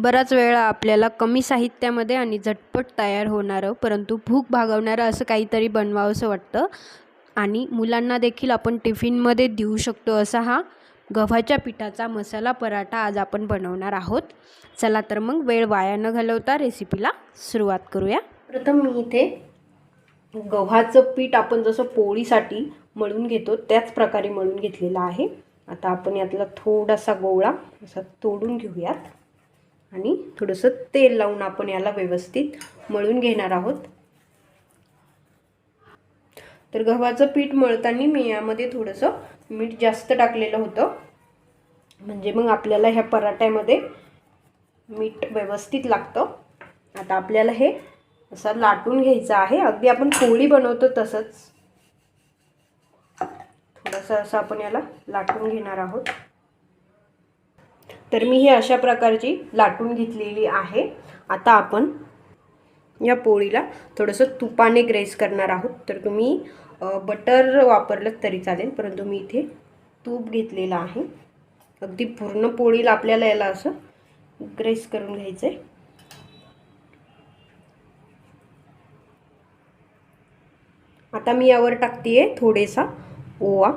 बराच वेळा आपल्याला कमी साहित्यामध्ये आणि झटपट तयार होणारं परंतु भूक भागवणारं असं काहीतरी बनवावंसं वाटतं. आणि मुलांना देखील आपण टिफिनमध्ये देऊ शकतो असा हा गव्हाच्या पिठाचा मसाला पराठा आज आपण बनवणार आहोत. चला तर मग वेळ वाया न घालवता रेसिपीला सुरुवात करूया. प्रथम मी इथे गव्हाचं पीठ आपण जसं पोळीसाठी मळून घेतो त्याच प्रकारे मळून घेतलेलं आहे. आता आपण यातला थोडासा गोळा असा तोडून घेऊयात. आणि थोडंसं तेल लावून आपण याला व्यवस्थित मळून घेणार आहोत. तर गव्हाचं पीठ मळताना मी यामध्ये थोडंसं मीठ जास्त टाकलेलं होतं. म्हणजे मग आपल्याला ह्या पराठ्यामध्ये मीठ व्यवस्थित लागतं. आता आपल्याला हे असं लाटून घ्यायचं आहे. अगदी आपण पोळी बनवतो तसंच. थोडंसं असं आपण याला लाटून घेणार आहोत. तर मी ही अशा प्रकारची लाटून घेतलेली आहे. आता आपण या पोळीला थोडंसं तुपाने ग्रेस करणार आहोत. तर तुम्ही बटर वापरलं तरी चालेल परंतु मी इथे तूप घेतलेलं आहे. अगदी पूर्ण पोळीला आपल्याला याला असं ग्रेस करून घ्यायचं आहे आता मी यावर टाकते आहे थोडेसा ओवा.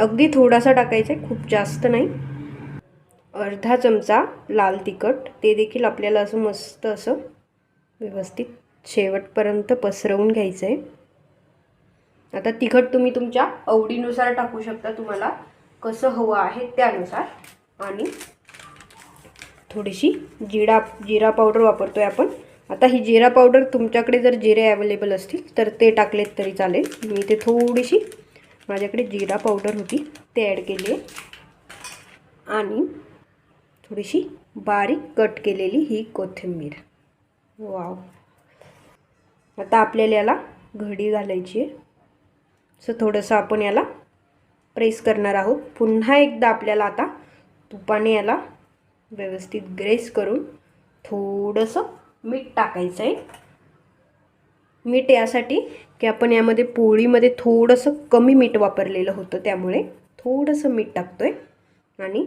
अगदी थोडासा टाकायचा आहे खूप जास्त नाही. अर्धा चमचा लाल तिखट. ते देखील आपल्याला असं मस्त असं व्यवस्थित शेवटपर्यंत पसरवून घ्यायचं आहे आता तिखट तुम्ही तुमच्या आवडीनुसार टाकू शकता. तुम्हाला कसं हवं आहे त्यानुसार. आणि थोडीशी जिरा जिरा पावडर वापरतो आहे आपण. आता ही जिरा पावडर तुमच्याकडे जर जिरे अवेलेबल असतील तर ते टाकलेत तरी चालेल. मी ते थोडीशी माझ्याकडे जिरा पावडर होती ते ॲड केली आहे आणि थोडीशी बारीक कट केलेली ही कोथिंबीर. वाव. आता आपल्याला याला घडी घालायची आहे. सो थोडंसं आपण याला प्रेस करणार आहोत. पुन्हा एकदा आपल्याला आता तुपाने याला व्यवस्थित ग्रेस करून थोडंसं मीठ टाकायचं आहे. मीठ यासाठी की आपण यामध्ये पोळीमध्ये थोडंसं कमी मीठ वापरलेलं होतं त्यामुळे थोडंसं मीठ टाकतो आहे आणि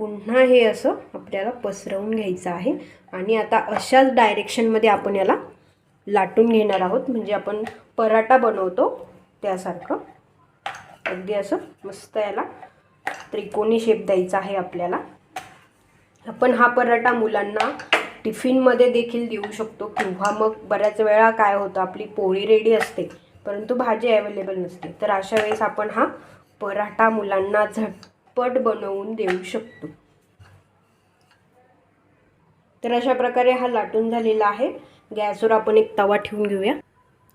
पुन्हा हे असं आपल्याला पसरवून घ्यायचं आहे. आणि आता अशाच डायरेक्शनमध्ये आपण याला लाटून घेणार आहोत. म्हणजे आपण पराठा बनवतो त्यासारखं. अगदी असं मस्त याला त्रिकोणी शेप द्यायचा आहे आपल्याला. आपण हा पराठा मुलांना टिफिनमध्ये देखील देऊ शकतो किंवा मग बऱ्याच वेळा काय होतं आपली पोळी रेडी असते परंतु भाजी अवेलेबल नसते. तर अशा वेळेस आपण हा पराठा मुलांना झट झटपट बनवून देऊ शकतो. तर अशा प्रकारे हा लाटून झालेला आहे. गॅसवर आपण एक तवा ठेवून घेऊया.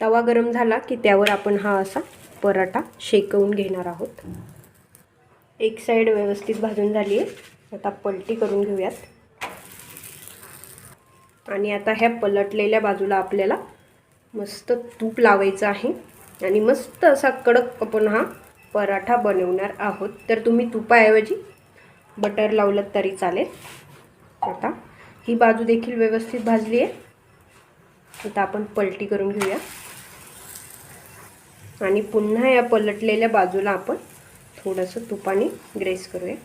तवा गरम झाला की त्यावर आपण हा असा पराठा शेकवून घेणार आहोत. एक साईड व्यवस्थित भाजून झाली आहे. आता पलटी करून घेऊयात. आणि आता ह्या पलटलेल्या बाजूला आपल्याला मस्त तूप लावायचं आहे. आणि मस्त असा कडक आपण हा पराठा बनवणार आहोत. तर तुम्ही तुपाऐवजी बटर लावलं तरी चालेल. आता ही बाजू देखील व्यवस्थित भाजली आहे. आता आपण पलटी करून घेऊया. आणि पुन्हा या पलटलेल्या बाजूला आपण थोडंसं तुपाने ग्रेस करूया.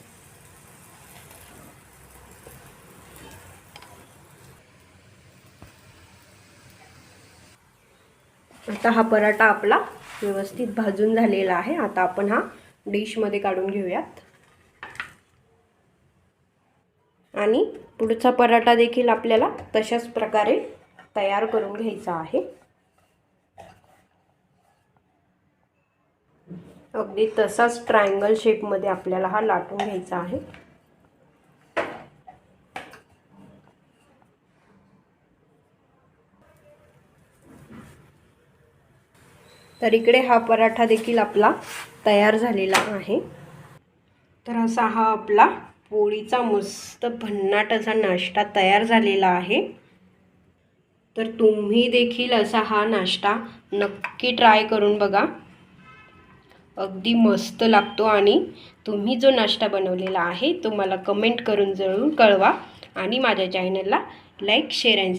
आता हा पराठा आपला व्यवस्थित भाजून झालेला आहे. आता आपण हा डिशमध्ये काढून घेऊयात. आणि पुढचा पराठा देखील आपल्याला तशाच प्रकारे तयार करून घ्यायचा आहे. अगदी तसाच ट्रायंगल शेपमध्ये आपल्याला हा लाटून घ्यायचा आहे. तर इकडे हा पराठा देखील आपला तयार झालेला आहे. तर असा हा आपला पोळीचा मस्त भन्नाट असा नाश्ता तयार झालेला आहे. तर तुम्ही देखील असा हा नाश्ता नक्की ट्राय करून बघा. अगदी मस्त लागतो आणि तुम्ही जो नाश्ता बनवलेला आहे तो मला कमेंट करून जरूर कळवा आणि माझ्या चॅनलला लाईक शेअर अँड